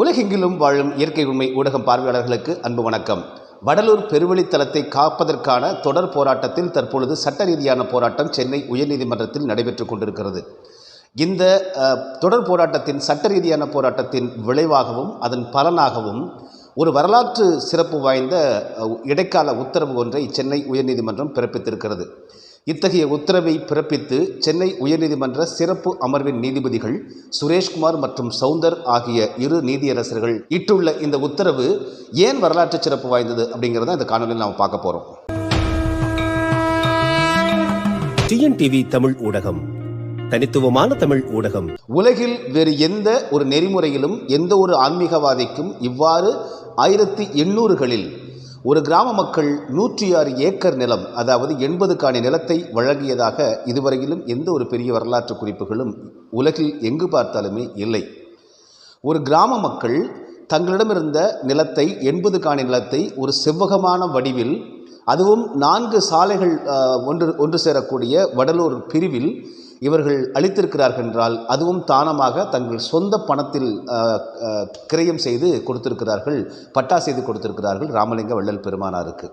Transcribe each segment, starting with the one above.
உலகெங்கிலும் வாழும் இயற்கை உண்மை ஊடகம் பார்வையாளர்களுக்கு அன்பு வணக்கம். வடலூர் பெருவழித்தலத்தை காப்பதற்கான தொடர் போராட்டத்தில் தற்பொழுது சட்ட ரீதியான போராட்டம் சென்னை உயர்நீதிமன்றத்தில் நடைபெற்று கொண்டிருக்கிறது. இந்த தொடர் போராட்டத்தின் சட்ட ரீதியான போராட்டத்தின் விளைவாகவும் அதன் பலனாகவும் ஒரு வரலாற்று சிறப்பு வாய்ந்த இடைக்கால உத்தரவு ஒன்றை சென்னை உயர்நீதிமன்றம் பிறப்பித்திருக்கிறது. இத்தகைய உத்தரவை பிறப்பித்து சென்னை உயர்நீதிமன்ற சிறப்பு அமர்வின் நீதிபதிகள் சுரேஷ்குமார் மற்றும் சவுந்தர் ஆகிய இரு நீதியரசர்கள் இட்டுள்ள இந்த உத்தரவு ஏன் வரலாற்று சிறப்பு வாய்ந்தது அப்படிங்கிறத இந்த காணொலியில் நாம் பார்க்க போகிறோம் டிஎன்டிவி தமிழ் ஊடகம் தனித்துவமான தமிழ் ஊடகம். உலகில் வேறு எந்த ஒரு நெறிமுறையிலும் எந்த ஒரு ஆன்மீகவாதிக்கும் இவ்வாறு ஆயிரத்தி எண்ணூறுகளில் ஒரு கிராம மக்கள் நூற்றி ஆறு ஏக்கர் நிலம் அதாவது எண்பது காணி நிலத்தை வழங்கியதாக இதுவரையிலும் எந்த ஒரு பெரிய வரலாற்று குறிப்புகளும் உலகில் எங்கு பார்த்தாலுமே இல்லை. ஒரு கிராம மக்கள் தங்களிடமிருந்த நிலத்தை எண்பது காணி நிலத்தை ஒரு செவ்வகமான வடிவில் அதுவும் நான்கு சாலைகள் ஒன்று ஒன்று சேரக்கூடிய வடலூர் பிரிவில் இவர்கள் அளித்திருக்கிறார்கள் என்றால் அதுவும் தானமாக தங்கள் சொந்த பணத்தில் கிரயம் செய்து கொடுத்திருக்கிறார்கள் பட்டா செய்து கொடுத்திருக்கிறார்கள் ராமலிங்க வள்ளல் பெருமானாருக்கு.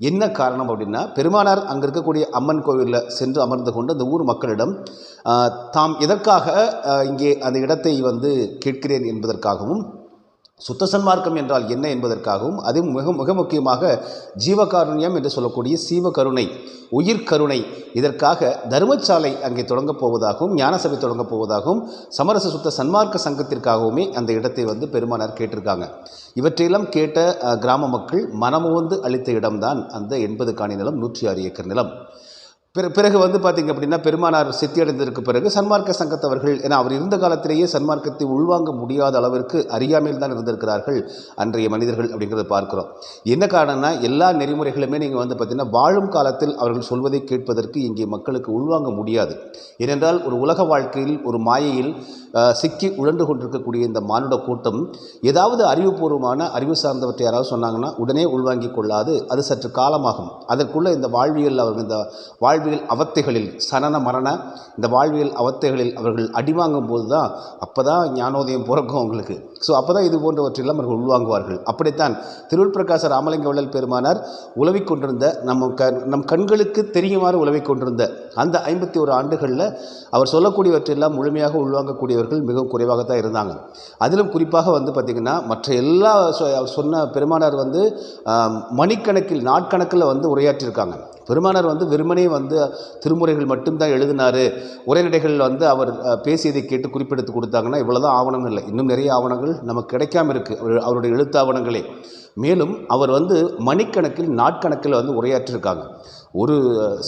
என்ன காரணம் அப்படின்னா பெருமானார் அங்கே இருக்கக்கூடிய அம்மன் கோவிலில் சென்று அமர்ந்து கொண்டு அந்த ஊர் மக்களிடம் தாம் எதற்காக இங்கே அந்த இடத்தை வந்து கேட்கிறேன் என்பதற்காகவும் சுத்த சன்மார்க்கம் என்றால் என்ன என்பதற்காகவும் அதுவும் மிக மிக முக்கியமாக ஜீவகாருண்யம் என்று சொல்லக்கூடிய சீவகருணை உயிர்கருணை இதற்காக தர்மசாலை அங்கே தொடங்கப் போவதாகவும் ஞானசபை தொடங்கப் போவதாகவும் சமரச சுத்த சன்மார்க்க சங்கத்திற்காகவுமே அந்த இடத்தை வந்து பெருமானார் கேட்டிருக்காங்க. இவற்றையெல்லாம் கேட்ட கிராம மக்கள் மனமுவந்து அளித்த இடம்தான் அந்த எண்பது காணி நிலம் நூற்றி ஆறு ஏக்கர் நிலம். பிற பிறகு வந்து பார்த்திங்க அப்படின்னா பெருமானார் சித்தியடைந்ததற்கு பிறகு சன்மார்க்க சங்கத்தவர்கள் ஏன்னா அவர் இருந்த காலத்திலேயே சன்மார்க்கத்தை உள்வாங்க முடியாத அளவிற்கு அறியாமையில் தான் இருந்திருக்கிறார்கள் அன்றைய மனிதர்கள் அப்படிங்கிறத பார்க்கிறோம். என்ன காரணம்னா எல்லா நெறிமுறைகளுமே நீங்கள் வந்து பார்த்திங்கன்னா வாழும் காலத்தில் அவர்கள் சொல்வதை கேட்பதற்கு இங்கே மக்களுக்கு உள்வாங்க முடியாது. ஏனென்றால் ஒரு உலக வாழ்க்கையில் ஒரு மாயையில் சிக்கி உழண்டு கொண்டிருக்கக்கூடிய இந்த மானுட கூட்டம் ஏதாவது அறிவுபூர்வமான அறிவு சார்ந்தவற்றை யாராவது சொன்னாங்கன்னா உடனே உள்வாங்கிக் கொள்ளாது அது சற்று காலமாகும். அதற்குள்ளே இந்த வாழ்வியல் அவர்கள் இந்த வாழ் வாழ்வியல் அவத்தைகளில் சனன மரண இந்த வாழ்வியல் அவத்தைகளில் அவர்கள் அடிவாங்கும் போது தான் அப்போ தான் ஞானோதயம் பிறக்கும் அவங்களுக்கு. ஸோ அப்போ தான் இது போன்றவற்றையெல்லாம் அவர்கள் உள்வாங்குவார்கள். அப்படித்தான் திருவிழ்பிரகாச ராமலிங்க வள்ளல் பெருமானார் உலவிக் கொண்டிருந்த நம்ம க நம் கண்களுக்கு தெரியுமாறு உலவிக் கொண்டிருந்த அந்த ஐம்பத்தி ஒரு ஆண்டுகளில் அவர் சொல்லக்கூடியவற்றையெல்லாம் முழுமையாக உள்வாங்கக்கூடியவர்கள் மிகவும் குறைவாக தான் இருந்தாங்க. அதிலும் குறிப்பாக வந்து பார்த்திங்கன்னா மற்ற எல்லா சொ- சொன்ன பெருமானார் வந்து மணிக்கணக்கில் நாட்கணக்கில் வந்து உரையாற்றியிருக்காங்க பெருமானார் வந்து வெறுமனே வந்து திருமுறைகள் மட்டும்தான் எழுதினார். உரைநடைகள் வந்து அவர் பேசியதை கேட்டு குறிப்பெடுத்து கொடுத்தாங்கன்னா இவ்வளோதான் ஆவணங்கள் இல்லை. இன்னும் நிறைய ஆவணங்கள் நமக்கு கிடைக்காம இருக்குது அவருடைய எழுத்தாவணங்களே. மேலும் அவர் வந்து மணிக்கணக்கில் நாட்கணக்கில் வந்து உரையாற்றிருக்காங்க. ஒரு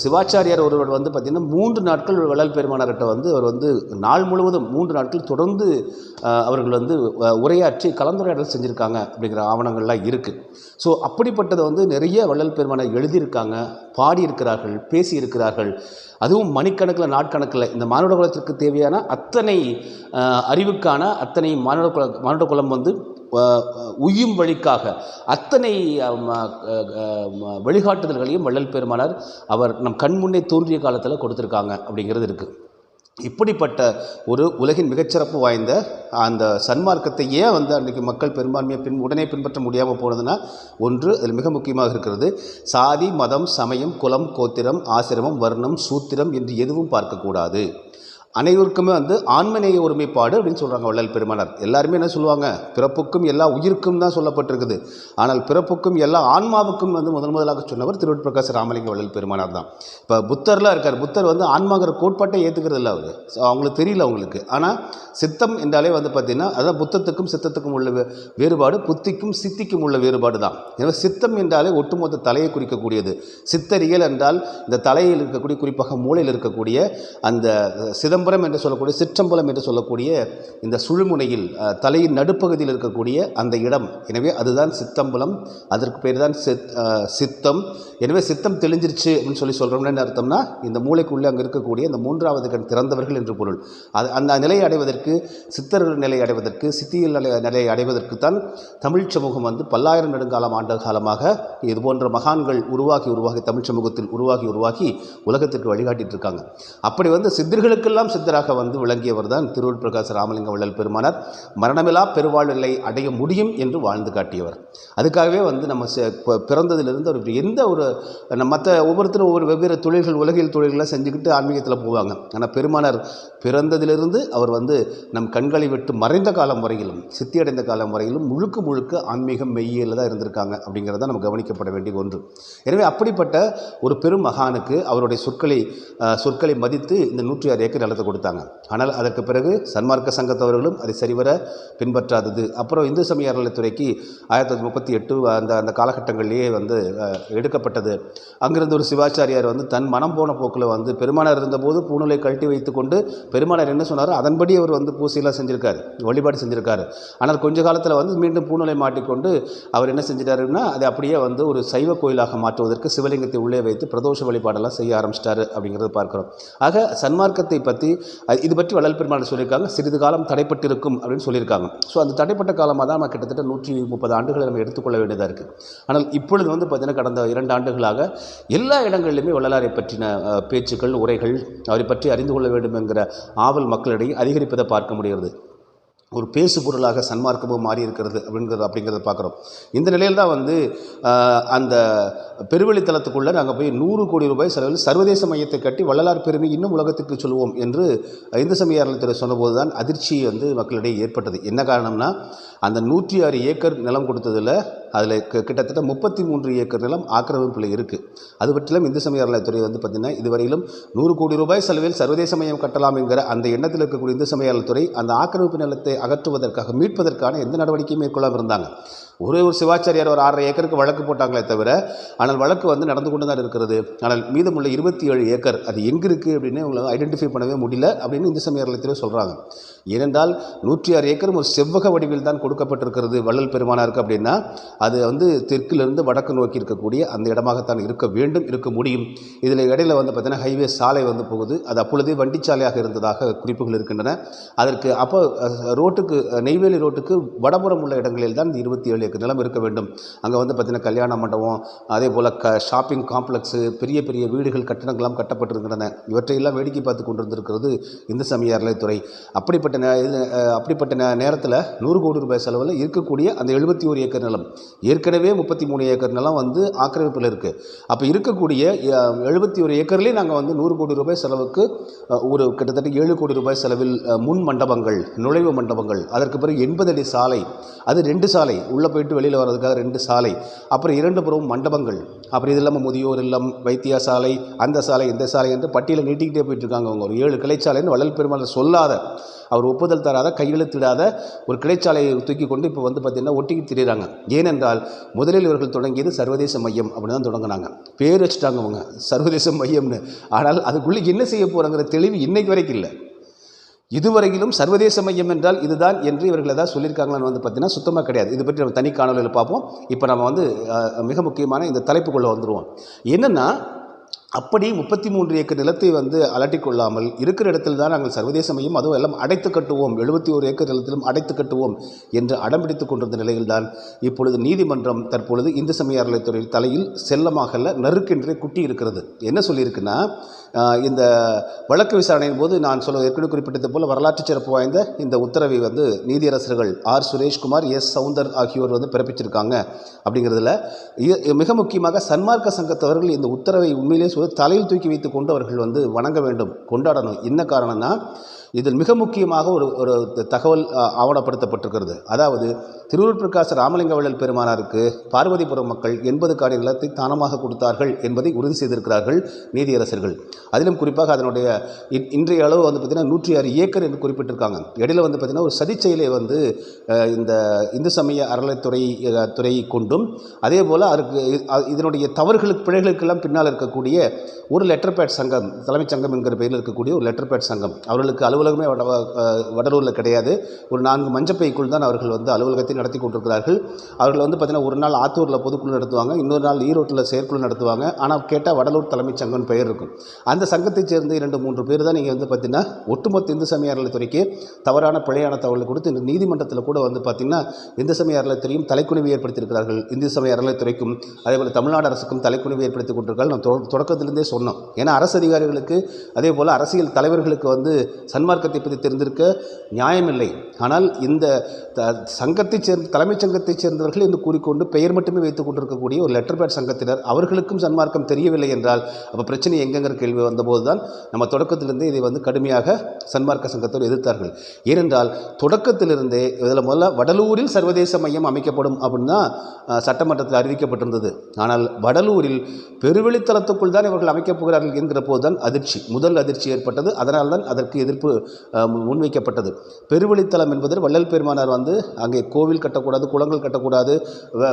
சிவாச்சாரியார் ஒருவர் வந்து பார்த்திங்கன்னா மூன்று நாட்கள் வள்ளல் பெருமானார்கிட்ட வந்து அவர் வந்து நாள் முழுவதும் மூன்று நாட்கள் தொடர்ந்து அவர்கள் வந்து உரையாற்றி கலந்துரையாடல் செஞ்சுருக்காங்க அப்படிங்கிற ஆவணங்கள்லாம் இருக்குது ஸோ அப்படிப்பட்டதை வந்து நிறைய வள்ளல் பெருமானார் எழுதியிருக்காங்க பாடியிருக்கிறார்கள் பேசியிருக்கிறார்கள். அதுவும் மணிக்கணக்கில் நாட்கணக்கில். இந்த மானுட குலத்திற்கு தேவையான அத்தனை அறிவுக்கான அத்தனை மானுட குல மானுட குலம் வந்து உயும் உய்யும் வழிக்காக அத்தனை வழிகாட்டுதல்களையும் வள்ளல் பெருமானார் அவர் நம் கண் முன்னே தோன்றிய காலத்தில் கொடுத்துருக்காங்க அப்படிங்கிறது இருக்குது இப்படிப்பட்ட ஒரு உலகின் மிகச்சிறப்பு வாய்ந்த அந்த சன்மார்க்கத்தை ஏன் வந்து அன்றைக்கி மக்கள் பெரும்பான்மையை பின் உடனே பின்பற்ற முடியாமல் போனதுன்னா ஒன்று அதில் மிக முக்கியமாக இருக்கிறது. சாதி மதம் சமயம் குலம் கோத்திரம் ஆசிரமம் வர்ணம் சூத்திரம் என்று எதுவும் பார்க்கக்கூடாது. அனைவருக்குமே வந்து ஆன்மநேய ஒருமைப்பாடு அப்படின்னு சொல்கிறாங்க வள்ளல் பெருமானார். எல்லாருமே என்ன சொல்லுவாங்க? பிறப்புக்கும் எல்லா உயிருக்கும் தான் சொல்லப்பட்டிருக்குது. ஆனால் பிறப்புக்கும் எல்லா ஆன்மாவுக்கும் வந்து முதன் முதலாக சொன்னவர் திருவட் பிரகாச ராமலிங்க வள்ளல் பெருமானார் தான். இப்போ புத்தர்லாம் இருக்கார். புத்தர் வந்து ஆன்மாங்கிற கோட்பாட்டை ஏற்றுக்கிறது இல்லை அவர். ஸோ அவங்களுக்கு தெரியல அவங்களுக்கு. ஆனால் சித்தம் என்றாலே வந்து பார்த்திங்கன்னா அதான் புத்தத்துக்கும் சித்தத்துக்கும் உள்ள வே- வேறுபாடு புத்திக்கும் சித்திக்கும் உள்ள வேறுபாடு தான். எனவே சித்தம் என்றாலே ஒட்டுமொத்த தலையை குறிக்கக்கூடியது. சித்தரியல் என்றால் இந்த தலையில் இருக்கக்கூடிய குறிப்பாக மூளையில் இருக்கக்கூடிய அந்த சிதம் சிதம்பரம் என்று சொல்லக்கூடிய சிற்றம்பலம் என்று சொல்லக்கூடிய இந்த சுழுமுனையில் தலையின் நடுப்பகுதியில் இருக்கக்கூடிய அந்த இடம். எனவே அதுதான் சித்தம்பலம். அதற்கு பேர் தான் சித் சித்தம். எனவே சித்தம் தெளிஞ்சிருச்சு அப்படின்னு சொல்லி சொல்கிறோம்னா என்ன அர்த்தம்னா இந்த மூளைக்குள்ளே அங்கே இருக்கக்கூடிய இந்த மூன்றாவது கண் திறந்தவர்கள் என்று பொருள். அது அந்த நிலையை அடைவதற்கு சித்தர்கள் நிலை அடைவதற்கு சித்தியல் நிலை நிலையை அடைவதற்கு தான் தமிழ் சமூகம் வந்து பல்லாயிரம் நெடுங்காலம் ஆண்டு காலமாக இது போன்ற மகான்கள் உருவாகி உருவாகி தமிழ் சமூகத்தில் உருவாகி உருவாகி உலகத்திற்கு வழிகாட்டிட்டு இருக்காங்க. அப்படி வந்து சித்தர்களுக்கெல்லாம் முப்பெரும் சித்தராக வந்து விளங்கியவர் தான் திருவள் பிரகாச ராமலிங்க வள்ளல் பெருமானார். மரணமில்லா பெருவாழ்நிலை அடைய முடியும் என்று வாழ்ந்து காட்டியவர். அதுக்காகவே வந்து நம்ம பிறந்ததிலிருந்து அவர் எந்த ஒரு மற்ற ஒவ்வொருத்தரும் ஒவ்வொரு வெவ்வேறு தொழில்கள் உலகியல் தொழில்களை செஞ்சுக்கிட்டு ஆன்மீகத்தில் போவாங்க. ஆனால் பெருமானார் பிறந்ததிலிருந்து அவர் வந்து நம் கண்களை விட்டு மறைந்த காலம் வரையிலும் சித்தியடைந்த காலம் வரையிலும் முழுக்க முழுக்க ஆன்மீகம் மெய்யியலில் தான் இருந்திருக்காங்க அப்படிங்கிறத நம்ம கவனிக்கப்பட வேண்டிய ஒன்று. எனவே அப்படிப்பட்ட ஒரு பெரும் மகானுக்கு அவருடைய சொற்களை சொற்களை மதித்து இந்த நூற்றி ஆறு ஏக்கர் நிலத்தை கொடுத்தாங்க. ஆனால் அதற்கு பிறகு சன்மார்க்க சங்கத்தவர்களும் அதை சரிவர பின்பற்றாதது. அப்புறம் இந்து சமய அறநிலைத்துறைக்கு ஆயிரத்தி தொள்ளாயிரத்தி முப்பத்தி எட்டு அந்த அந்த காலகட்டங்களிலேயே வந்து எடுக்கப்பட்டது. அங்கிருந்து ஒரு சிவாச்சாரியார் வந்து தன் மனம் போன போக்கில் வந்து பெருமானார் இருந்தபோது பூநூலை கழட்டி வைத்துக்கொண்டு பெருமானார் என்ன சொன்னாரோ அதன்படி அவர் வந்து பூசையெல்லாம் செஞ்சுருக்காரு வழிபாடு செஞ்சுருக்காரு. ஆனால் கொஞ்ச காலத்தில் வந்து மீண்டும் பூநூலை மாட்டிக்கொண்டு அவர் என்ன செஞ்சிட்டாருன்னா அதை அப்படியே வந்து ஒரு சைவ கோயிலாக மாற்றுவதற்கு சிவலிங்கத்தை உள்ளே வைத்து பிரதோஷ வழிபாடெல்லாம் செய்ய ஆரம்பிச்சிட்டாரு அப்படிங்கிறத பார்க்குறோம். ஆக சன்மார்க்கத்தை பற்றி இது பற்றி வள்ளல் பெருமாள் சொல்லியிருக்காங்க சிறிது காலம் தடைப்பட்டிருக்கும் அப்படின்னு சொல்லியிருக்காங்க. ஸோ அந்த தடைப்பட்ட காலமாக தான் நம்ம கிட்டத்தட்ட நூற்றி முப்பது ஆண்டுகளை நம்ம எடுத்துக்கொள்ள வேண்டியதாக இருக்குது ஆனால் இப்பொழுது வந்து பார்த்தீங்கன்னா கடந்த இரண்டு ஆண்டுகளாக எல்லா இடங்களிலுமே வள்ளலாரை பற்றின பேச்சுக்கள் உரைகள் அவரை பற்றி அறிந்து கொள்ள வேண்டும் என்கிற ஆவல் மக்களிடையே அதிகரிப்பதை பார்க்க முடிகிறது. ஒரு பேசு பொருளாக சன்மார்க்கமும் மாறி இருக்கிறது அப்படிங்கிறது அப்படிங்கிறத பார்க்குறோம். இந்த நிலையில் தான் வந்து அந்த பெருவெளித்தலத்துக்குள்ளே நாங்கள் போய் நூறு கோடி ரூபாய் செலவில் சர்வதேச மையத்தை கட்டி வள்ளலார் பெருமை இன்னும் உலகத்துக்கு சொல்லுவோம் என்று இந்து சமய அறநிலையத்துறை சொன்னபோது தான் அதிர்ச்சி வந்து மக்களிடையே ஏற்பட்டது. என்ன காரணம்னா அந்த நூற்றி ஆறு ஏக்கர் நிலம் கொடுத்ததில் அதில் கிட்டத்தட்ட முப்பத்தி மூன்று ஏக்கர் நிலம் ஆக்கிரமிப்பில் இருக்குது அது பற்றிலும் இந்து சமய அறநிலையத்துறை வந்து பார்த்திங்கன்னா இதுவரையிலும் நூறு கோடி ரூபாய் செலவில் சர்வதேச மையம் கட்டலாம் என்கிற அந்த எண்ணத்தில் இருக்கக்கூடிய இந்து சமய அறநிலையத்துறை அந்த ஆக்கிரமிப்பு நிலத்தை அகற்றுவதற்காக மீட்பதற்கான எந்த நடவடிக்கையும் மேற்கொள்ளாமல் இருந்தாங்க. ஒரே ஒரு சிவாச்சாரியார் ஒரு ஆறரை ஏக்கருக்கு வழக்கு போட்டாங்களே தவிர ஆனால் வழக்கு வந்து நடந்து கொண்டு தான் இருக்கிறது. ஆனால் மீதமுள்ள இருபத்தி ஏழு ஏக்கர் அது எங்கே இருக்குது அப்படின்னு உங்களை ஐடென்டிஃபை பண்ணவே முடியல அப்படின்னு இந்து சமய அறநிலையத்திலே சொல்கிறாங்க ஏனென்றால் நூற்றி ஆறு ஏக்கரும் ஒரு செவ்வக வடிவில் தான் கொடுக்கப்பட்டிருக்கிறது வள்ளல் பெருமானாருக்கு அப்படின்னா அது வந்து தெற்கிலிருந்து வடக்கு நோக்கி இருக்கக்கூடிய அந்த இடமாகத்தான் இருக்க வேண்டும் இருக்க முடியும். இதில் இடையில் வந்து பார்த்தீங்கன்னா ஹைவே சாலை வந்து போகுது. அது அப்பொழுதே வண்டிச்சாலையாக இருந்ததாக குறிப்புகள் இருக்கின்றன. அதற்கு அப்போ ரோட்டுக்கு நெய்வேலி ரோட்டுக்கு வடபுறம் உள்ள இடங்களில் தான் இந்த இருபத்தி ஏழு நிலம் இருக்க வேண்டும். அங்கே வந்து பார்த்தீங்கன்னா கல்யாண மண்டபம் அதே போல் க ஷாப்பிங் காம்ப்ளெக்ஸு பெரிய பெரிய வீடுகள் கட்டடங்கள்லாம் கட்டப்பட்டிருக்கின்றன. இவற்றையெல்லாம் வேடிக்கை பார்த்து கொண்டிருந்திருக்கிறது இந்து சமய அறநிலைத்துறை அப்படிப்பட்ட நே இது, அப்படிப்பட்ட நே நேரத்தில் நூறு கோடி ரூபாய் செலவில் இருக்கக்கூடிய அந்த எழுபத்தி ஒரு ஏக்கர் நிலம். ஏற்கனவே முப்பத்தி மூணு ஏக்கர் நிலம் வந்து ஆக்கிரமிப்பில் இருக்குது அப்போ இருக்கக்கூடிய எழுபத்தி ஒரு ஏக்கர்லேயே நாங்கள் வந்து நூறு கோடி ரூபாய் செலவுக்கு ஒரு கிட்டத்தட்ட ஏழு கோடி ரூபாய் செலவில் முன் மண்டபங்கள் நுழைவு மண்டபங்கள் அதற்கு பிறகு எண்பது அடி சாலை அது ரெண்டு சாலை உள்ளே போயிட்டு வெளியில் வர்றதுக்காக ரெண்டு சாலை அப்புறம் இரண்டு புறமும் மண்டபங்கள். அப்புறம் இது இல்லாமல் முதியோர் இல்லம் வைத்தியசாலை அந்த சாலை இந்த சாலை என்று பட்டியலை நீட்டிக்கிட்டே போயிட்டு இருக்காங்க அவங்க. ஒரு ஏழு கிளைச்சாலைன்னு வள்ளல் பெருமாள் சொல்லாத அவர் ஒப்புதல் தராத கையெழுத்திடாத ஒரு கிளைச்சாலையை தூக்கி கொண்டு இப்போ வந்து பார்த்திங்கன்னா ஒட்டிக்கி திரிகிறாங்க ஏனென்றால் முதலில் இவர்கள் தொடங்கியது சர்வதேச மையம் அப்படின்னு தான் தொடங்கினாங்க. பேர் வச்சுட்டாங்க அவங்க சர்வதேச மையம்னு. ஆனால் அதுக்குள்ளே என்ன செய்ய போகிறாங்கிற தெளிவு இன்றைக்கு வரைக்கும் இல்லை. இதுவரையிலும் சர்வதேச மையம் என்றால் இதுதான் என்று இவர்கள் ஏதாவது சொல்லியிருக்காங்களான்னு வந்து பார்த்தீங்கன்னா சுத்தமாக கிடையாது. இது பற்றி நம்ம தனி காணொலியில் பார்ப்போம். இப்போ நம்ம வந்து மிக முக்கியமான இந்த தலைப்புக்குள்ளே வந்துடுவோம் என்னென்னா அப்படி முப்பத்தி மூன்று ஏக்கர் நிலத்தை வந்து அலட்டிக் கொள்ளாமல் இருக்கிற இடத்தில் தான் நாங்கள் சர்வதேச மையம் அதுவும் எல்லாம் அடைத்து கட்டுவோம். எழுபத்தி ஒரு ஏக்கர் நிலத்திலும் அடைத்து கட்டுவோம் என்று அடம்பிடித்துக் கொண்டிருந்த நிலையில்தான் இப்பொழுது நீதிமன்றம் தற்பொழுது இந்து சமய அறநிலைத்துறை தலையில் செல்லமாகல நறுக்கென்றே குட்டி இருக்கிறது. என்ன சொல்லியிருக்குன்னா இந்த வழக்கு விசாரணையின் போது நான் சொல்ல ஏற்கனவே குறிப்பிட்டது போல் வரலாற்று சிறப்பு வாய்ந்த இந்த உத்தரவை வந்து நீதியரசர்கள் ஆர். சுரேஷ்குமார் எஸ். சவுந்தர் ஆகியோர் வந்து பிறப்பிச்சிருக்காங்க அப்படிங்கிறதுல. இது மிக முக்கியமாக சன்மார்க்க சங்கத்தவர்கள் இந்த உத்தரவை உண்மையிலேயே சொல்லி தலையில் தூக்கி வைத்து கொண்டு அவர்கள் வந்து வணங்க வேண்டும் கொண்டாடணும். என்ன காரணம்னா இதில் மிக முக்கியமாக ஒரு ஒரு தகவல் ஆவணப்படுத்தப்பட்டிருக்கிறது. அதாவது திருவூர் பிரகாச ராமலிங்க வள்ளல் பெருமானாருக்கு பார்வதிபுரம் மக்கள் எண்பது காடி நிலத்தை தானமாக கொடுத்தார்கள் என்பதை உறுதி செய்திருக்கிறார்கள் நீதியரசர்கள். அதிலும் குறிப்பாக அதனுடைய இன்- இன்றைய அளவு வந்து பார்த்திங்கன்னா நூற்றி ஆறு ஏக்கர் என்று குறிப்பிட்டிருக்காங்க. இடையில் வந்து பார்த்திங்கன்னா ஒரு சதிச்செயலை வந்து இந்த இந்து சமய அறநிலைத்துறை துறை கொண்டும் அதே போல் அதற்கு இதனுடைய தவறுகளுக்கு பிழைகளுக்கெல்லாம் பின்னால் இருக்கக்கூடிய ஒரு லெட்டர் பேட் சங்கம் தலைமைச் சங்கம் என்கிற பெயரில் இருக்கக்கூடிய ஒரு லெட்டர் பேட் சங்கம். அவர்களுக்கு அலுவலகமே வட வடலூரில் கிடையாது. ஒரு நான்கு மஞ்சப்பைக்குள் தான் அவர்கள் வந்து அலுவலகத்தில் நடத்தி கொண்டிருக்கிறார்கள். அவர்கள் வந்து பார்த்திங்கன்னா ஒரு நாள் ஆத்தூரில் பொதுக்குழு நடத்துவாங்க இன்னொரு நாள் ஈரோட்டில் செயற்குழு நடத்துவாங்க. ஆனால் கேட்டால் வடலூர் தலைமைச் சங்கம் பெயர் இருக்கும். அந்த சங்கத்தைச் சேர்ந்த இரண்டு மூன்று பேர் தான் நீங்கள் வந்து பார்த்தீங்கன்னா ஒட்டுமொத்த இந்து சமய அறநிலைத்துறைக்கு தவறான பிழையான தகவலை கொடுத்து இந்த நீதிமன்றத்தில் கூட வந்து பார்த்திங்கன்னா இந்து சமய அறநிலைத்துறையும் தலைக்குணிவு ஏற்படுத்தியிருக்கிறார்கள். இந்து சமய அறநிலைத்துறைக்கும் அதேபோல் தமிழ்நாடு அரசுக்கும் தலைக்குணிவு ஏற்படுத்தி கொண்டிருக்கார்கள் நம்ம தொடக்கத்திலிருந்தே சொன்னோம். ஏன்னா அரசு அதிகாரிகளுக்கு அதே போல் அரசியல் தலைவர்களுக்கு வந்து சன்மார்க்கத்தை பற்றி தெரிந்திருக்க நியாயமில்லை. ஆனால் இந்த சங்கத்தை சங்கத்தைச் சேர்ந்த தலைமைச் சங்கத்தைச் சேர்ந்தவர்கள் என்று கூறிக்கொண்டு பெயர் மட்டுமே வைத்துக் கொண்டிருக்கக்கூடிய ஒரு லெட்டர் பேட் சங்கத்தினர். அவர்களுக்கும் சன்மார்க்கம் தெரியவில்லை என்றால் அப்போ பிரச்சனை எங்கெங்கிற கேள்வி வந்தபோது தான் நம்ம தொடக்கத்திலிருந்தே இதை வந்து கடுமையாக சன்மார்க்க சங்கத்தோடு எதிர்த்தார்கள். ஏனென்றால் தொடக்கத்திலிருந்தே இதில் முதல்ல வடலூரில் சர்வதேச மையம் அமைக்கப்படும் அப்படின்னு தான் சட்டமன்றத்தில் அறிவிக்கப்பட்டிருந்தது. ஆனால் வடலூரில் பெருவெளித்தளத்துக்குள் தான் இவர்கள் அமைக்கப் போகிறார்கள் என்கிற போது தான் அதிர்ச்சி முதல் அதிர்ச்சி ஏற்பட்டது. அதனால் தான் அதற்கு எதிர்ப்பு முன்வைக்கப்பட்டது. பெருவெளித்தளம் என்பது வள்ளல் பெருமானார் வந்து அங்கே கோவில் கட்டக்கூடாது குளங்கள் கட்டக்கூடாது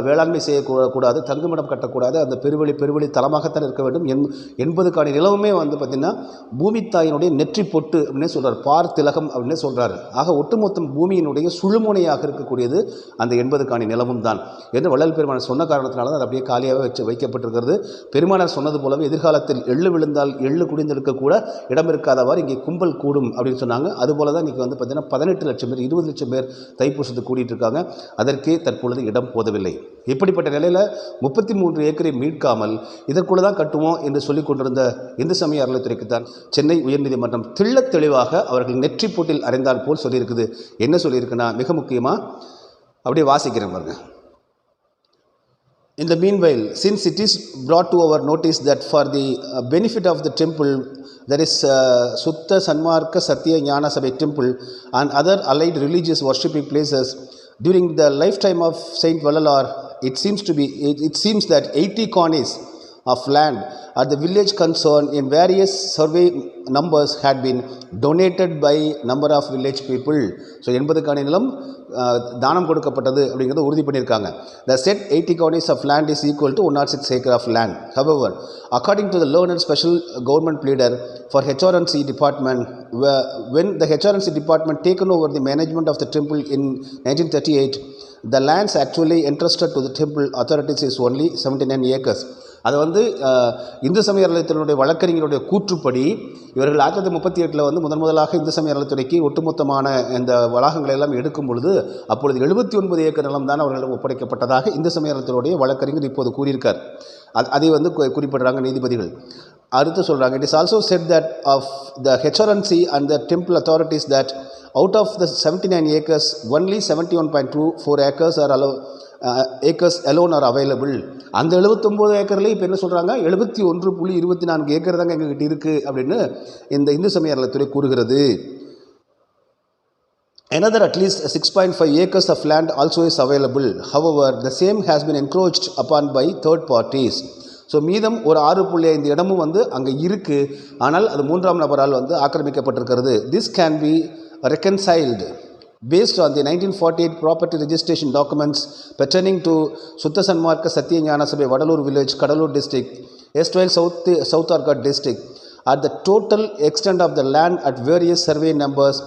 வேளாண்மை செய்யக்கூடாது தங்குமிடம் கட்டக்கூடாது அந்த பெருவெளி பெருவெளி தலமாகத்தான் இருக்க வேண்டும். என் எண்பதுக்கான நிலவுமே வந்து பார்த்திங்கன்னா பூமித்தாயினுடைய நெற்றி பொட்டு அப்படின்னே சொல்கிறார் பார் திலகம் அப்படின்னே சொல்கிறார் ஆக ஒட்டுமொத்தம் பூமியினுடைய சுழுமுனையாக இருக்கக்கூடியது அந்த எண்பது நிலமும் தான். என்று வள்ளல் பெருமானார் சொன்ன காரணத்தினால தான் அது அப்படியே காலியாக வச்சு வைக்கப்பட்டிருக்கிறது. பெருமானார் சொன்னது போலவே எதிர்காலத்தில் எள்ளு விழுந்தால் எள்ளு குடிந்திருக்க கூட இடம் இருக்காதவாறு இங்கே கும்பல் கூடும் அப்படின்னு சொன்னாங்க. அதுபோல தான் இன்றைக்கி வந்து பார்த்திங்கன்னா பதினெட்டு லட்சம் பேர் இருபது லட்சம் பேர் தைப்பூசத்துக்கு கூடிட்டு இருக்காங்க. அதற்கே தற்பொழுது இடம் போதவில்லை. இப்படிப்பட்ட நிலையில் முப்பத்தி மூன்று ஏக்கரை மீட்காமல் இதற்குள்ள தான் கட்டுவோம் என்று சொல்லிக் கொண்டிருந்த இந்து சமய அறநிலைத்துறைக்கு தான் சென்னை உயர்நீதிமன்றம் தெள்ளத் தெளிவாக அவர்கள் நெற்றி போட்டில் அறைந்தால் போல் சொல்லியிருக்குது. என்ன சொல்லியிருக்குன்னா மிக முக்கியமாக அப்படியே வாசிக்கிறேன் பாருங்க. In the meanwhile, since it is brought to our notice that for the uh, benefit of the temple, there is uh, Sutta Sanmarka Satya Jnana Sabha temple and other allied religious worshipping places during the lifetime of Saint Vallalar, it seems to be it, it seems that 80 conis of land at the village concern in various survey numbers had been donated by number of village people so எண்பதுக்கான நிலம் தானம் கொடுக்கப்பட்டது அப்படிங்கிறத உறுதி பண்ணியிருக்காங்க the said eighty kanis of land is equal to one naught six acre of land however according to the learn and special government leader for HRNC department when the HRNC department taken over the management of the temple in nineteen thirty eight The actually actually entrusted to the temple authorities is only 79 acres. அது வந்து இந்து சமய அறநிலையத்தினுடைய வழக்கறிஞருடைய கூற்றுப்படி இவர்கள் ஆயிரத்தி தொள்ளாயிரத்தி முப்பத்தி எட்டில் வந்து முதன் முதலாக இந்து சமய அறநிலையத்துறைக்கு ஒட்டுமொத்தமான இந்த வளாகங்களை எல்லாம் எடுக்கும் பொழுது அப்பொழுது எழுபத்தி ஒன்பது ஏக்கர் நிலம் தான் அவர்களிடம் ஒப்படைக்கப்பட்டதாக இந்து சமய அறநிலையத்தினுடைய வழக்கறிஞர் இப்போது கூறியிருக்கார். அது அதை வந்து குறிப்பிடுறாங்க நீதிபதிகள். அடுத்து சொல்கிறாங்க it is also said that of the HRNC and the temple authorities that out of the seventy nine acres only seventy one point two four acres are allow acres alone are available அந்த எழுபத்தொம்போது ஏக்கர்லேயும் இப்போ என்ன சொல்கிறாங்க எழுபத்தி ஒன்று புள்ளி இருபத்தி நான்கு ஏக்கர் தாங்க எங்ககிட்ட இருக்குது அப்படின்னு இந்த இந்து சமய அறநிலையத்துறை கூறுகிறது. Another at least 6.5 acres of land also is available. However, the same has been encroached upon by third parties. So மீதம் ஒரு ஆறு புள்ளி ஐந்து இடமும் வந்து அங்கே இருக்குது ஆனால் அது மூன்றாம் நபரால் வந்து ஆக்கிரமிக்கப்பட்டிருக்கிறது. This can be reconciled based on the 1948 property registration documents pertaining to Sutta Sanmarka Satya Jnana Sabha Vadalur village, Kadalur district, S12 South, South Arcot district, at the total extent of the land at various survey numbers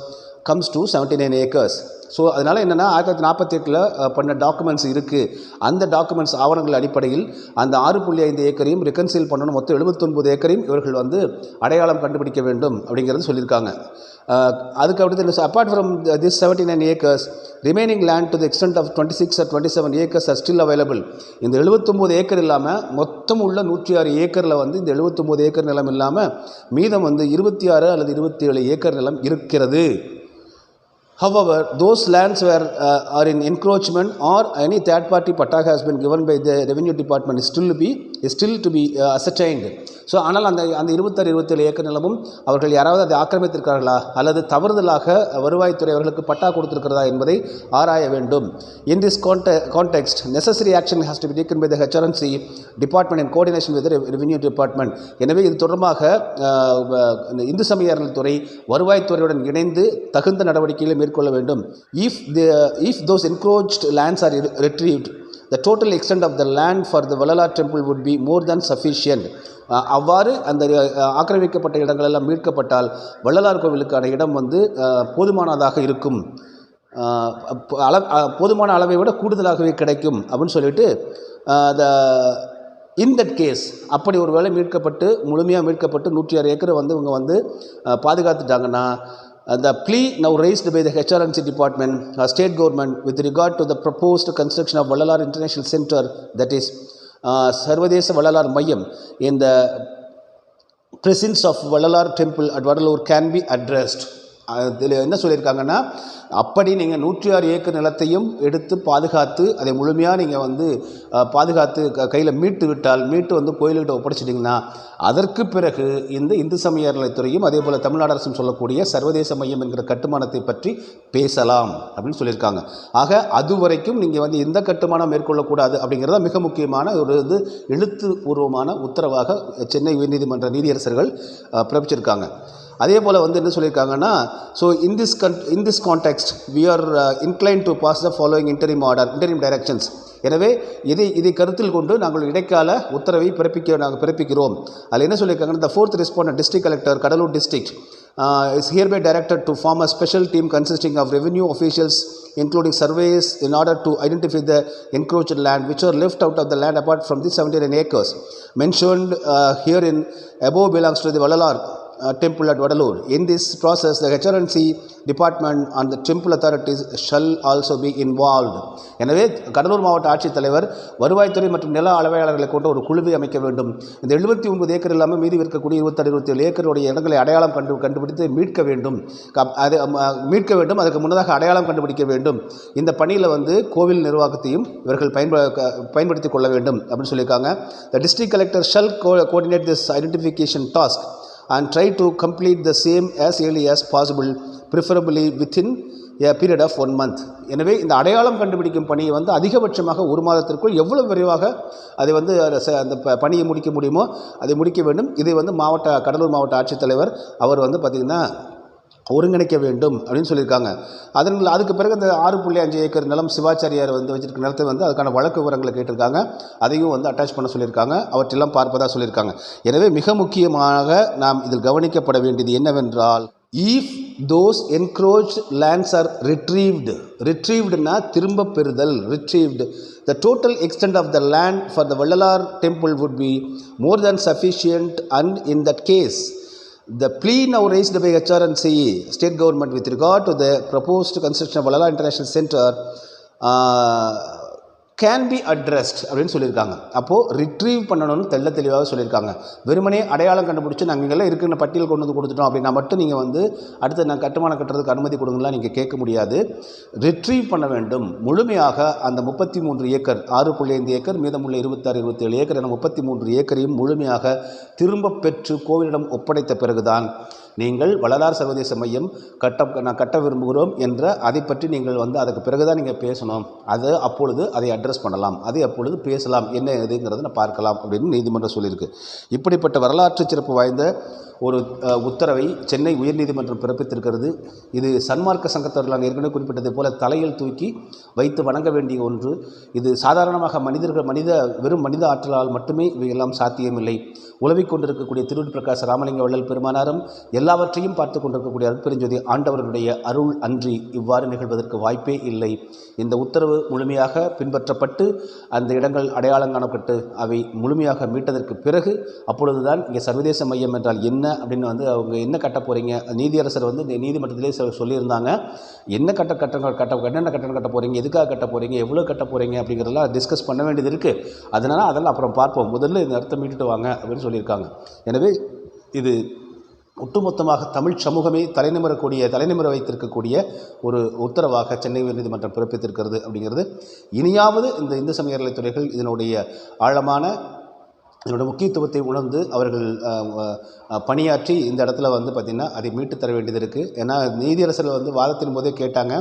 comes to 79 acres. So அதனால் என்னென்னா ஆயிரத்தி தொள்ளாயிரத்தி நாற்பத்தி எட்டில் பண்ண documents இருக்குது அந்த documents ஆவணங்கள் அடிப்படையில் அந்த ஆறு புள்ளி ஐந்து ஏக்கரையும் ரிகன்சீல் பண்ணணும். மொத்தம் எழுபத்தொன்பது ஏக்கரையும் இவர்கள் வந்து அடையாளம் கண்டுபிடிக்க வேண்டும் அப்படிங்கிறது சொல்லியிருக்காங்க. அதுக்கு அடுத்து apart from this seventy nine acres remaining land to the extent of twenty six twenty seven acres are still available இந்த எழுபத்தொம்போது ஏக்கர் இல்லாமல் மொத்தம் உள்ள நூற்றி ஆறு ஏக்கரில் வந்து இந்த எழுபத்தொம்போது ஏக்கர் நிலம் இல்லாமல் மீதம் வந்து இருபத்தி ஆறு அல்லது இருபத்தி ஏழு ஏக்கர் நிலம் இருக்கிறது. However, those lands were uh, are in encroachment or any third party patta has been given by the revenue department is still be is still to be uh, so ஆனால் அந்த அந்த இருபத்தாறு இருபத்தேழு ஏக்கர் நிலமும் அவர்கள் யாராவது அதை ஆக்கிரமித்திருக்கிறார்களா? அல்லது தவறுதலாக வருவாய்த்துறை அவர்களுக்கு பட்டா கொடுத்திருக்கிறதா என்பதை ஆராய வேண்டும். In this context necessary action has to be taken by the HRNC department in coordination with revenue department எனவே இது தொடர்பாக இந்த இந்து சமயர்கள் துறை வருவாய்த்துறையுடன் இணைந்து தகுந்த நடவடிக்கைகளை மேற்கொள்ள வேண்டும். If the if those encroached lands are retrieved the total extent of the land for the Valala temple would be more than sufficient அவ்வாறு அந்த ஆக்கிரமிக்கப்பட்ட இடங்களெல்லாம் மீட்கப்பட்டால் வள்ளலார் கோவிலுக்கான இடம் வந்து போதுமானதாக இருக்கும். அள போதுமான அளவை விட கூடுதலாகவே கிடைக்கும் அப்படின்னு சொல்லிட்டு த இன் தட் கேஸ் அப்படி ஒரு வேளை மீட்கப்பட்டு முழுமையாக மீட்கப்பட்டு நூற்றி ஆறு ஏக்கரை வந்து இவங்க வந்து பாதுகாத்துட்டாங்கன்னா the plea now raised by the HRNC department, uh, state government with regard to the proposed construction of Vallalar International Center, that is uh, Sarvadesa Vallalar Mayam, in the presence of Vallalar temple at Vadalur can be addressed. அதில் என்ன சொல்லியிருக்காங்கன்னா அப்படி நீங்கள் நூற்றி ஆறு acre நிலத்தையும் எடுத்து பாதுகாத்து அதை முழுமையாக நீங்கள் வந்து பாதுகாத்து க கையில் மீட்டு விட்டால் மீட்டு வந்து கோயில்கிட்ட ஒப்படைச்சிட்டிங்கன்னா அதற்கு பிறகு இந்த இந்து சமய அறநிலைத்துறையும் அதே போல் தமிழ்நாடு அரசும் சொல்லக்கூடிய சர்வதேச மையம் என்கிற கட்டுமானத்தை பற்றி பேசலாம் அப்படின்னு சொல்லியிருக்காங்க. ஆக அது வரைக்கும் நீங்கள் வந்து எந்த கட்டுமானம் மேற்கொள்ளக்கூடாது அப்படிங்கிறத மிக முக்கியமான ஒரு இது எழுத்துப்பூர்வமான உத்தரவாக சென்னை உயர்நீதிமன்ற நீதியரசர்கள் பிறப்பிச்சிருக்காங்க. அதே போல் வந்து என்ன சொல்லியிருக்காங்கன்னா so in this con in this context we are incline to pass the following interim order interim directions எனவே இதை இதை கருத்தில் கொண்டு நாங்கள் இடைக்கால உத்தரவை பிறப்பிக்க நாங்கள் பிறப்பிக்கிறோம் அதில் என்ன சொல்லியிருக்காங்கன்னா the fourth respondent district collector Cuddalore district uh, is hereby directed to form a special team consisting of revenue officials including surveys in order to identify the encroached land which are left out of the land apart from the 79 acres mentioned uh, herein above belongs to the Valalar uh, temple at Vadalur. In this process, the HRNC department and the temple authorities shall also be involved. எனவே கடலூர் மாவட்ட ஆட்சித்தலைவர் வருவாய்த்துறை மற்றும் நில அளவையாளர்களை கொண்ட ஒரு குழுவை அமைக்க வேண்டும். இந்த எழுபத்தி ஒன்பது ஏக்கர் இல்லாமல் மீதி இருக்கக்கூடிய இருபத்தாறு இருபத்தி ஏழு ஏக்கருடைய இடங்களை அடையாளம் கண்டு கண்டுபிடித்து மீட்க வேண்டும். அது மீட்க வேண்டும். அதுக்கு முன்னதாக அடையாளம் கண்டுபிடிக்க வேண்டும். இந்த பணியில் வந்து கோவில் நிர்வாகத்தையும் இவர்கள் பயன்ப பயன்படுத்திக் கொள்ள வேண்டும் அப்படின்னு சொல்லியிருக்காங்க. The district collector shall coordinate this identification task and try to complete the same as early as possible, preferably within a period of one month. எனவே இந்த அடையாளம் கண்டுபிடிக்கும் பணியை வந்து அதிகபட்சமாக ஒரு மாதத்திற்குள் எவ்வளவு விரைவாக அதை வந்து ச- அந்த ப- பணியை முடிக்க முடியுமோ அதை முடிக்க வேண்டும் இதை வந்து மாவட்ட கடலூர் மாவட்ட ஆட்சித்தலைவர் அவர் வந்து பார்த்திங்கன்னா ஒருங்கிணைக்க வேண்டும் அப்படின்னு சொல்லியிருக்காங்க. அதன் அதுக்கு பிறகு அந்த ஆறு புள்ளி அஞ்சு ஏக்கர் நிலம் சிவாச்சாரியார் வந்து வச்சிருக்க நிலத்தை வந்து அதுக்கான வழக்கு விவரங்களை கேட்டிருக்காங்க. அதையும் வந்து அட்டாச் பண்ண சொல்லியிருக்காங்க. அவற்றெல்லாம் பார்ப்பதாக சொல்லியிருக்காங்க. எனவே மிக முக்கியமாக நாம் இதில் கவனிக்கப்பட வேண்டியது என்னவென்றால் if those encroach lands are retrieved ரிட்ரீவ்டுனா திரும்ப பெறுதல் retrieved the total extent of the land for the Vallalar temple would be more than sufficient and in that case The plea now raised by HRNC state government with regard to the proposed construction of Valala International Center uh, can be addressed அப்படின்னு சொல்லியிருக்காங்க. அப்போது retrieve பண்ணணும்னு தெள்ள தெளிவாக சொல்லியிருக்காங்க. வெறுமனே அடையாளம் கண்டுபிடிச்சி நாங்கள் இங்கெல்லாம் இருக்கிற பட்டியல் கொண்டு வந்து கொடுத்துட்டோம் அப்படின்னா மட்டும் நீங்கள் வந்து அடுத்து நான் கட்டுமானம் கட்டுறதுக்கு அனுமதி கொடுங்கலாம் நீங்கள் கேட்க முடியாது. ரிட்ரீவ் பண்ண வேண்டும். முழுமையாக அந்த முப்பத்தி மூன்று ஏக்கர் ஆறு புள்ளி ஐந்து ஏக்கர் மீதமுள்ள இருபத்தாறு இருபத்தேழு ஏக்கர் என முப்பத்தி மூன்று ஏக்கரையும் முழுமையாக திரும்பப் பெற்று கோவிலிடம் ஒப்படைத்த பிறகுதான் நீங்கள் வள்ளலார் சர்வதேச மையம் கட்ட நான் கட்ட விரும்புகிறோம் என்ற அதை பற்றி நீங்கள் வந்து அதுக்கு பிறகு தான் நீங்கள் பேசணும். அது அப்பொழுது அதை அட்ரஸ் பண்ணலாம். அதை அப்பொழுது பேசலாம். என்ன எதுங்கிறத நான் பார்க்கலாம் அப்படின்னு நீதிமன்றம் சொல்லியிருக்கு. இப்படிப்பட்ட வரலாற்று சிறப்பு வாய்ந்த ஒரு உத்தரவை சென்னை உயர்நீதிமன்றம் பிறப்பித்திருக்கிறது. இது சன்மார்க்க சங்கத்தவர்கள் நான் ஏற்கனவே குறிப்பிட்டதை போல தலையில் தூக்கி வைத்து வணங்க வேண்டிய ஒன்று. இது சாதாரணமாக மனிதர்கள் மனித வெறும் மனித ஆற்றலால் மட்டுமே இவையெல்லாம் சாத்தியமில்லை. உலவிக் கொண்டிருக்கக்கூடிய திருவடி பிரகாஷ் ராமலிங்க வள்ளல் பெருமானாரும் எல்லாவற்றையும் பார்த்து கொண்டிருக்கக்கூடிய அருட்பெருஞ்சோதி ஆண்டவர்களுடைய அருள் அன்றி இவ்வாறு நிகழ்வதற்கு வாய்ப்பே இல்லை. இந்த உத்தரவு முழுமையாக பின்பற்றப்பட்டு அந்த இடங்கள் அடையாளம் காணப்பட்டு அவை முழுமையாக மீட்டதற்கு பிறகு அப்பொழுதுதான் இங்கே சர்வதேச மையம் என்றால் என்ன? அப்படின்னு வந்து அவங்க என்ன கட்ட போகிறீங்க நீதியரசர் வந்து இந்த நீதிமன்றத்திலே சொல்லியிருந்தாங்க. என்ன கட்ட கட்டங்கள் கட்ட என்னென்ன கட்டணம் கட்ட போகிறீங்க எதுக்காக கட்ட போகிறீங்க எவ்வளோ கட்ட போகிறீங்க அப்படிங்கிறதெல்லாம் டிஸ்கஸ் பண்ண வேண்டியது இருக்குது அதனால் அதெல்லாம் அப்புறம் பார்ப்போம். முதல்ல இந்த அர்த்தம் மீட்டுட்டு வாங்க அப்படின்னு சொல்லியிருக்காங்க. எனவே இது ஒட்டுமொத்தமாக தமிழ் சமூகமே தலைநிமிரக்கூடிய தலைநிமிர வைத்திருக்கக்கூடிய ஒரு உத்தரவாக சென்னை உயர்நீதிமன்றம் பிறப்பித்திருக்கிறது அப்படிங்கிறது. இனியாவது இந்த இந்து சமய அறநிலைத்துறைகள் இதனுடைய ஆழமான இதனோட முக்கியத்துவத்தை உணர்ந்து அவர்கள் பணியாற்றி இந்த இடத்துல வந்து பார்த்திங்கன்னா அதை மீட்டு தர வேண்டியது இருக்குது ஏன்னா நீதியரசர்கள் வந்து வாதத்தின் போதே கேட்டாங்க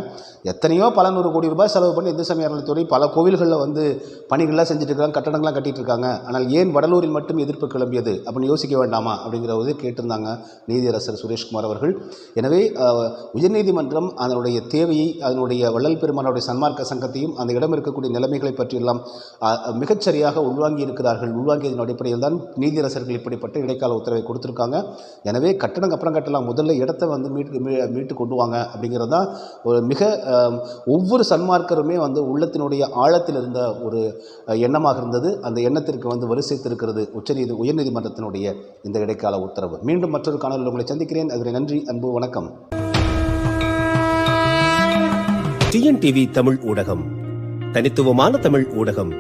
எத்தனையோ பல நூறு கோடி ரூபாய் செலவு பண்ணி இந்து சமய அறநிலைத்துறை பல கோவில்களில் வந்து பணிகள்லாம் செஞ்சுட்டு இருக்காங்க கட்டடங்கள்லாம் கட்டிகிட்டு இருக்காங்க ஆனால் ஏன் வடலூரில் மட்டும் எதிர்ப்பு கிளம்பியது? அப்படின்னு யோசிக்க வேண்டாமா? அப்படிங்கிற ஒரு இது கேட்டிருந்தாங்க நீதியரசர் சுரேஷ்குமார் அவர்கள். எனவே உயர்நீதிமன்றம் அதனுடைய தேவையை அதனுடைய வள்ளல் பெருமானுடைய சன்மார்க்க சங்கத்தையும் அந்த இடம் இருக்கக்கூடிய நிலைமைகளை பற்றியெல்லாம் மிகச்சரியாக உள்வாங்கி இருக்கிறார்கள் உள்வாங்கியதனுடைய அடிப்படையில் தான் நீதியரசர்கள் இப்படிப்பட்ட இடைக்கால உத்தரவை கொடுத்துருக்காங்க. எனவே கட்டணம் அப்புறம் கட்டலாம். முதல்ல இடத்த வந்து மீட்டு மீட்டு கொண்டு வாங்க அப்படிங்கிறது தான் ஒரு மிக ஒவ்வொரு சன்மார்க்கருமே வந்து உள்ளத்தினுடைய ஆழத்தில் இருந்த ஒரு எண்ணமாக இருந்தது. அந்த எண்ணத்திற்கு வந்து வரிசைத்திருக்கிறது உச்சநீதி உயர்நீதிமன்றத்தினுடைய இந்த இடைக்கால உத்தரவு. மீண்டும் மற்றொரு காணொலியில் உங்களை சந்திக்கிறேன். அதுவரை நன்றி அன்பு வணக்கம். டிஎன்டிவி தமிழ் ஊடகம். தனித்துவமான தமிழ் ஊடகம்.